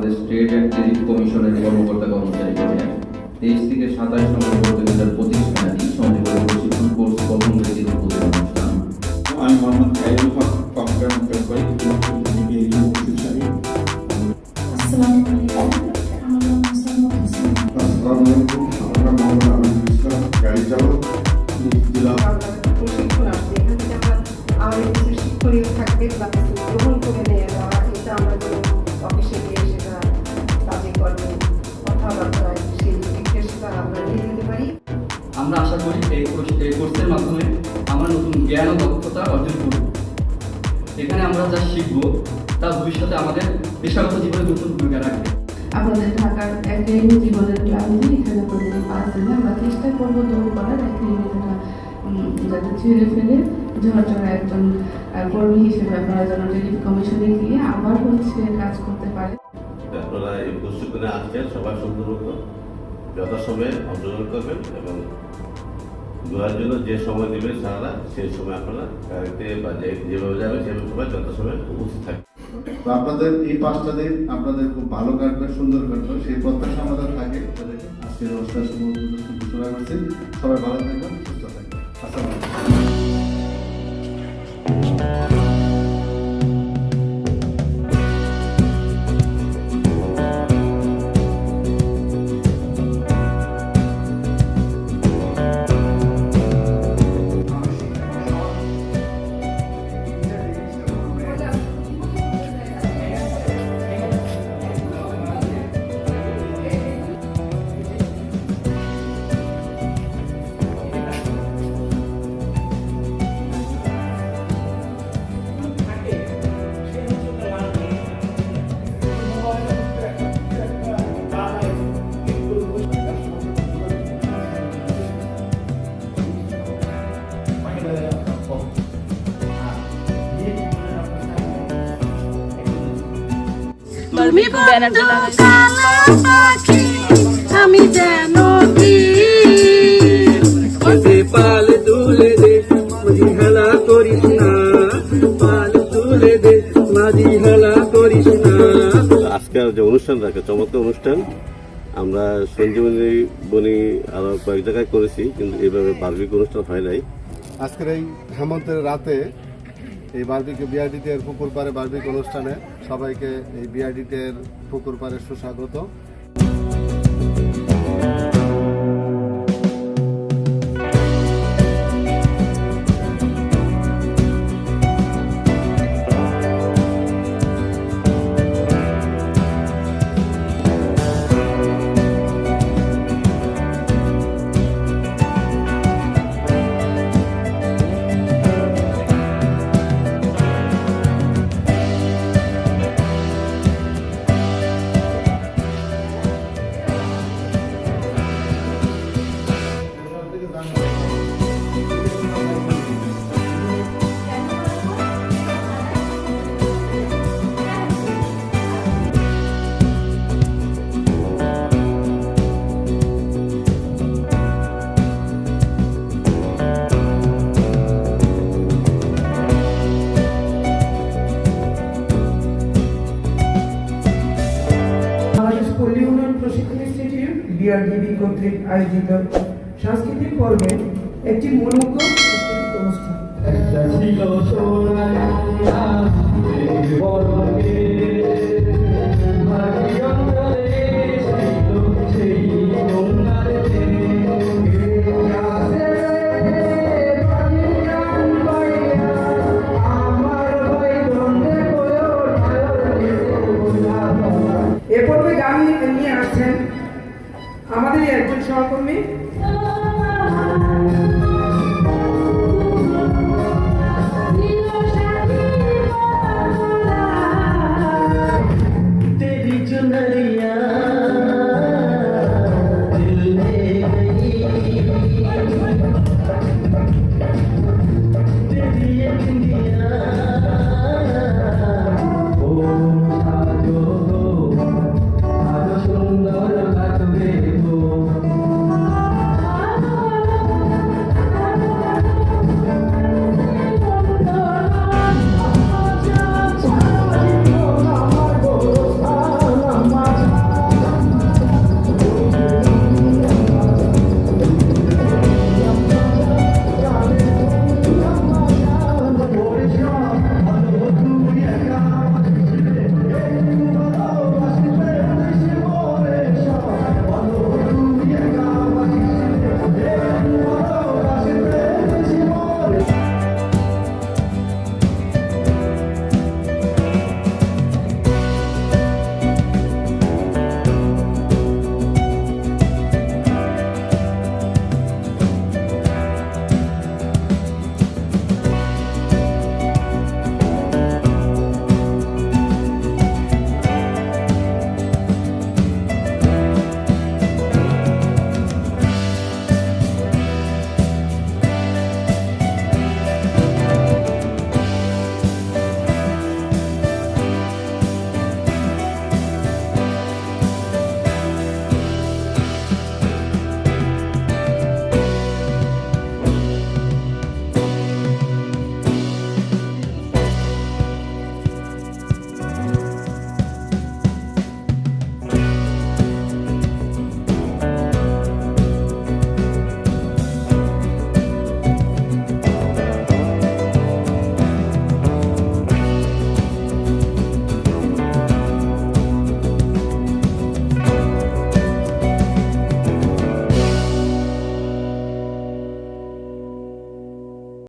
আমাদের state activity কমিশনের কর্মকর্তা কর্মচারী তেইশ থেকে সাতাশ নম্বর প্রতিযোগিতার প্রতিষ্ঠানাটি সঞ্জীবনী প্রশিক্ষণ কোর্স প্রথম ব্যক্তির উদ্বোধন অনুষ্ঠান। আমি মোহাম্মদ খাইরুল হক কম্পিউটার আসসালামু আলাইকুম। আমরা মোহাম্মদ আমিনুল ইসলাম গাড়ি চালক জেলা এখানে আমরা যা শিখব তা ভবিষ্যতে আমাদের পেশাগত জীবনে নতুন ভূমিকা রাখবে। আপনাদের ঢাকার একাডেমি জীবনের ক্লান্তি এখানে আপনাদের পাঁচ দিনে আমরা চেষ্টা করব দূর করার। একাডেমিটা যাতে ছেড়ে ফেলে ঝরঝরা একজন কর্মী হিসেবে আপনারা যেন রিলিফ কমিশনে গিয়ে আবার হচ্ছে কাজ করতে পারে আপনারা এই প্রশিক্ষণে আসছেন সবাই সুন্দরমতো যথাসময়ে অংশগ্রহণ করবেন এবং ঘোরার জন্য যে সময় দেবেন সারা সেই সময় আপনারা গাড়িতে বা যেভাবে যাবে সেভাবে সবাই সময় উপস্থিত থাকবে। তো আপনাদের এই পাঁচটা দিন আপনাদের খুব ভালো কাটবে, সুন্দর কাটবে, সেই প্রত্যাশা আমাদের থাকে। আজকের অবস্থা সবাই ভালো থাকবেন, সুস্থ থাকবেন। আসসালামু তুমি পাখি আমি যেন কি? পাল তুলে দে মাঝি হেলা করিস না। পাল তুলে দে মাঝি হেলা করিস না। আজকের যে অনুষ্ঠান রাখে চমৎকার অনুষ্ঠান। আমরা সঞ্জীবনী বনি আরও কয়েক জায়গায় করেছি কিন্তু এভাবে বার্ষিক অনুষ্ঠান হয় নাই। আজকের এই হেমন্তের রাতে এই বার্বিকে বিআরডিতে পুকুর পাড়ে বার্বিক অনুষ্ঠানে সবাইকে এই বিআরডিতে পুকুর পাড়ে সুস্বাগত। ইনস্টিটিউট বিআরডিবি কর্তৃক আয়োজিত সাংস্কৃতিক পর্বে একটি মনোজ্ঞ অনুষ্ঠান। আমাদের একজন সহকর্মী। तेरी चुनरिया